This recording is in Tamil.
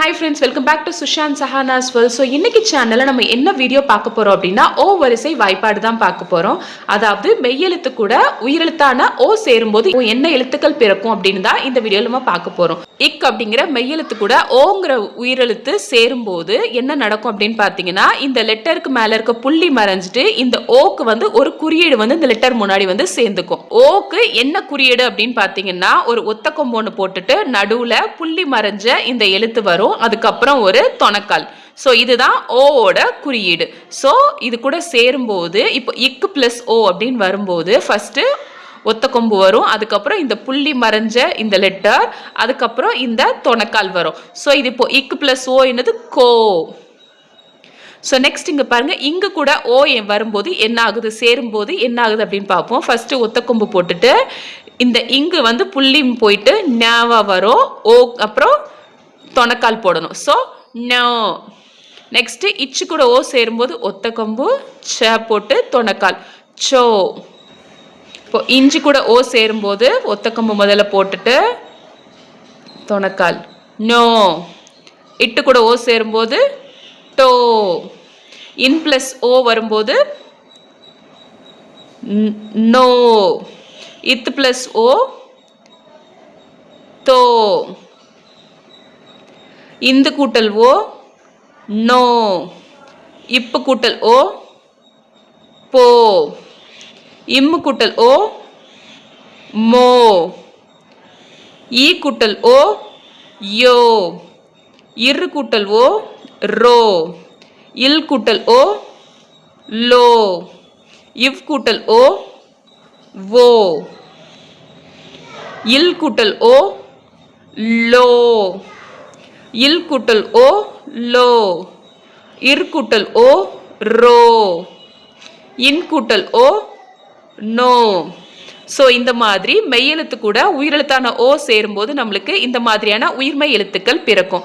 Hi friends welcome back to Sushant Sahana's well so இன்னைக்கு சேனலில் நம்ம என்ன வீடியோ பார்க்க போகிறோம் அப்படின்னா ஓ வரிசை வாய்ப்பாடு தான் பார்க்க போகிறோம் அதாவது மெய்யெழுத்து கூட உயிரெழுத்தான ஓ சேரும்போது என்ன எழுத்துக்கள் பிறக்கும் அப்படின்னு தான் இந்த வீடியோவில் நம்ம பார்க்க போகிறோம் இக் அப்படிங்கிற மெய்யெழுத்து கூட ஓங்கிற உயிரெழுத்து சேரும்போது என்ன நடக்கும் அப்படின்னு பார்த்தீங்கன்னா இந்த லெட்டருக்கு மேலே இருக்க புள்ளி மறைஞ்சிட்டு இந்த ஓக்கு வந்து ஒரு குறியீடு வந்து இந்த லெட்டர் முன்னாடி வந்து சேர்ந்துக்கும். ஓக்கு என்ன குறியீடு அப்படின்னு பார்த்தீங்கன்னா ஒரு ஒத்த கொம்பு ஒன்று போட்டுட்டு நடுவில் புள்ளி மறைஞ்ச இந்த எழுத்து வரும். அதுக்கப்புறம் ஒரு தொணக்கால். ஸோ இதுதான் ஓவோட குறியீடு. ஸோ இது கூட சேரும்போது இப்போ இக்கு ப்ளஸ் ஓ அப்படின்னு வரும்போது ஃபஸ்ட்டு ஒத்த கொம்பு வரும். அதுக்கப்புறம் இந்த புள்ளி மறைஞ்ச இந்த லெட்டர் அதுக்கப்புறம் இந்த தொணக்கால் வரும். ஸோ இது இப்போ இக்கு ப்ளஸ் ஓ என்னது? கோ. ஸோ நெக்ஸ்ட் இங்கே பாருங்கள் இங்கே கூட ஓ என் வரும்போது என்ன ஆகுது? சேரும்போது என்ன ஆகுது அப்படின்னு பார்ப்போம். ஃபஸ்ட்டு ஒத்த கொம்பு போட்டுட்டு இந்த இங்கு வந்து புள்ளி போயிட்டு நேவா வரும். ஓ அப்புறம் தொணக்கால் போடணும். ஸோ நோ நெக்ஸ்ட்டு இச்சு கூட ஓ சேரும்போது ஒத்த கொம்பு ச போட்டு தொணக்கால். சோ இப்போ இஞ்சி கூட ஓ சேரும்போது ஒத்த கொம்பு முதல்ல போட்டுட்டு தொணக்கால். நோ இட்டு கூட ஓ சேரும்போது டோ. இன் ப்ளஸ் ஓ வரும்போது நோ இத் ப்ளஸ் ஓ தோ. இந்து கூட்டல் ஓ? நோ. இப்பு கூட்டல் ஓ? போ. இம்மு கூட்டல் ஓ? மோ. ஈ கூட்டல் ஓ? யோ. இரு கூட்டல் ஓ? ரோ. இல் கூட்டல் ஓ? லோ. இவ் கூட்டல் ஓ? ஓ இல் கூட்டல் ஓ? லோ. இல் கூட்டல் ஓ லோ. இர் கூட்டல் ஓ ரோ. இன் கூட்டல் ஓ நோ. ஸோ இந்த மாதிரி மெய்யெழுத்து கூட உயிரெழுத்தான ஓ சேரும்போது நம்மளுக்கு இந்த மாதிரியான உயிர்மெய் எழுத்துக்கள் பிறக்கும்.